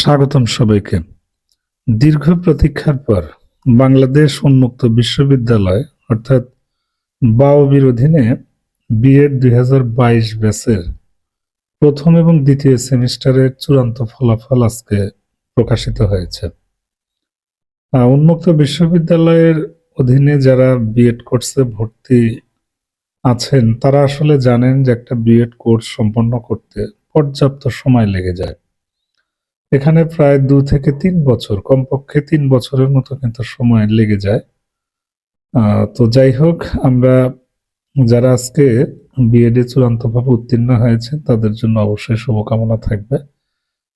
স্বাগতম সবাইকে। দীর্ঘ প্রতীক্ষার পর বাংলাদেশ উন্মুক্ত বিশ্ববিদ্যালয়, অর্থাৎ বাওবির অধীনে বিএড দুই হাজার বাইশ ব্যাচের প্রথম এবং দ্বিতীয় সেমিস্টারের চূড়ান্ত ফলাফল আজকে প্রকাশিত হয়েছে। উন্মুক্ত বিশ্ববিদ্যালয়ের অধীনে যারা বিএড কোর্সে ভর্তি আছেন, তারা আসলে জানেন যে একটা বিএড কোর্স সম্পন্ন করতে পর্যাপ্ত সময় লেগে যায়। এখানে প্রায় দু থেকে তিন বছর, কমপক্ষে তিন বছরের মতো কিন্তু সময় লেগে যায়। তো যাই হোক, আমরা যারা আজকে বিএডে চূড়ান্তভাবে উত্তীর্ণ হয়েছেন তাদের জন্য অবশ্যই শুভকামনা থাকবে।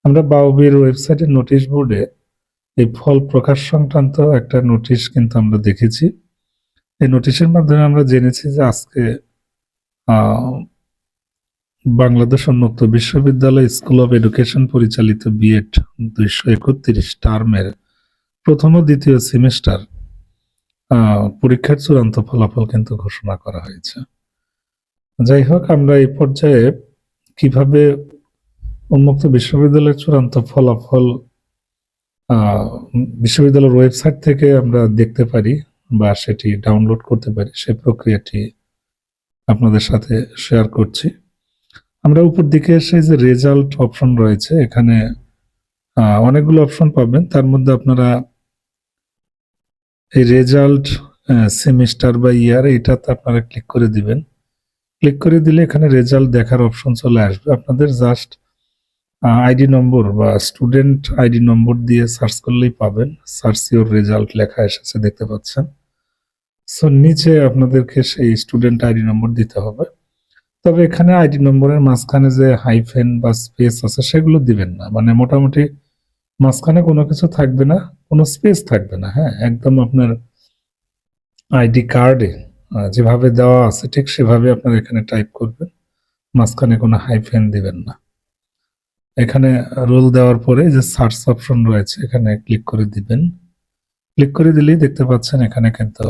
আমরা বাউবির ওয়েবসাইটের নোটিশ বোর্ডে এই ফল প্রকাশ সংক্রান্ত একটা নোটিশ কিন্তু আমরা দেখেছি। এই নোটিশের মাধ্যমে আমরা জেনেছি যে আজকে বাংলাদেশ উন্মুক্ত বিশ্ববিদ্যালয় স্কুল অফ এডুকেশন পরিচালিত বিএড দুইশো একত্রিশ টার্মের প্রথম ও দ্বিতীয় সেমিস্টার পরীক্ষার চূড়ান্ত ফলাফল কিন্তু ঘোষণা করা হয়েছে। যাই হোক, আমরা এই পর্যায়ে কীভাবে উন্মুক্ত বিশ্ববিদ্যালয়ের চূড়ান্ত ফলাফল বিশ্ববিদ্যালয়ের ওয়েবসাইট থেকে আমরা দেখতে পারি বা সেটি ডাউনলোড করতে পারি, সে প্রক্রিয়াটি আপনাদের সাথে শেয়ার করছি। আমরা উপর দিকে এসে যে রেজাল্ট অপশন রয়েছে, এখানে অনেকগুলো অপশন পাবেন। তার মধ্যে আপনারা এই রেজাল্ট সেমিস্টার বা ইয়ার এটাতে আপনারা ক্লিক করে দিবেন। ক্লিক করে দিলে এখানে রেজাল্ট দেখার অপশন চলে আসবে। আপনাদের জাস্ট আইডি নম্বর বা স্টুডেন্ট আইডি নম্বর দিয়ে সার্চ করলেই পাবেন। সার্চ ইউর রেজাল্ট লেখা এসেছে, দেখতে পাচ্ছেন। সো নিচে আপনাদেরকে সেই স্টুডেন্ট আইডি নম্বর দিতে হবে। তবে এখানে আইডি নম্বরের মাঝখানে যে হাইফেন বা স্পেস আছে সেগুলো দিবেন না। মানে মোটামুটি মাঝখানে কোনো কিছু থাকবে না, কোনো স্পেস থাকবে না হ্যাঁ? একদম আপনার আইডি কার্ডে যেভাবে দেওয়া আছে ঠিক সেভাবে আপনার এখানে টাইপ করবেন, মাঝখানে কোনো হাইফেন দিবেন না। এখানে রোল দেওয়ার পরে যে সার্চ অপশন রয়েছে, এখানে ক্লিক করে দিবেন। ক্লিক করে দিলেই দেখতে পাচ্ছেন এখানে কিন্তু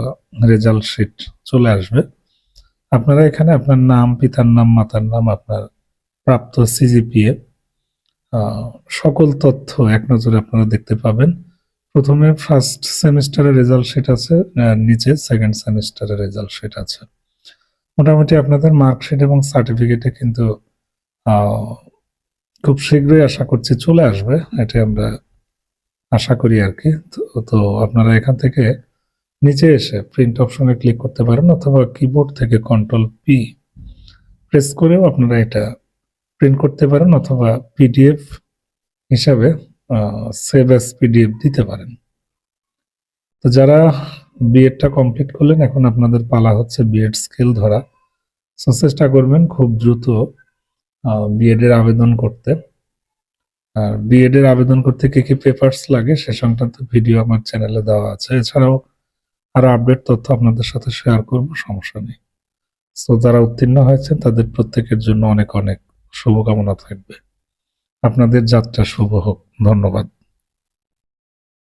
রেজাল্ট শিট চলে আসবে। আপনারা এখানে আপনার নাম, পিতার নাম, মাতার নাম, আপনার প্রাপ্ত সিজিপিএ সকল তথ্য এক নজরে আপনারা দেখতে পাবেন। প্রথমে ফার্স্ট সেমিস্টারের রেজাল্ট শিট আছে নিচে সেকেন্ড সেমিস্টারের রেজাল্ট শিট আছে। মোটামুটি আপনাদের মার্কশিট এবং সার্টিফিকেটে কিন্তু খুব শীঘ্রই আশা করছি চলে আসবে এটা আমরা আশা করি আর কি। তো আপনারা এখান থেকে নিচে এসে প্রিন্ট অপশনে ক্লিক করতে পারেন অথবা কিবোর্ড থেকে কন্ট্রোল পি প্রেস করেও আপনারা এটা প্রিন্ট করতে পারেন অথবা পিডিএফ হিসাবে সেভ এস পিডিএফ দিতে পারেন। তো যারা বিএডটা কমপ্লিট করলেন, এখন আপনাদের পালা হচ্ছে বিএড স্কেল ধরা। সো চেষ্টা করবেন খুব দ্রুত বিএড এর আবেদন করতে। আর বিএড এর আবেদন করতে কি কি পেপারস লাগে সে সংক্রান্ত ভিডিও আমার চ্যানেলে দেওয়া আছে। এছাড়াও আরও আপডেট তথ্য আপনাদের সাথে শেয়ার করব, সমস্যা নেই। তো যারা উত্তীর্ণ হয়েছেন, তাদের প্রত্যেকের জন্য অনেক অনেক শুভকামনা থাকবে। আপনাদের যাত্রা শুভ হোক। ধন্যবাদ।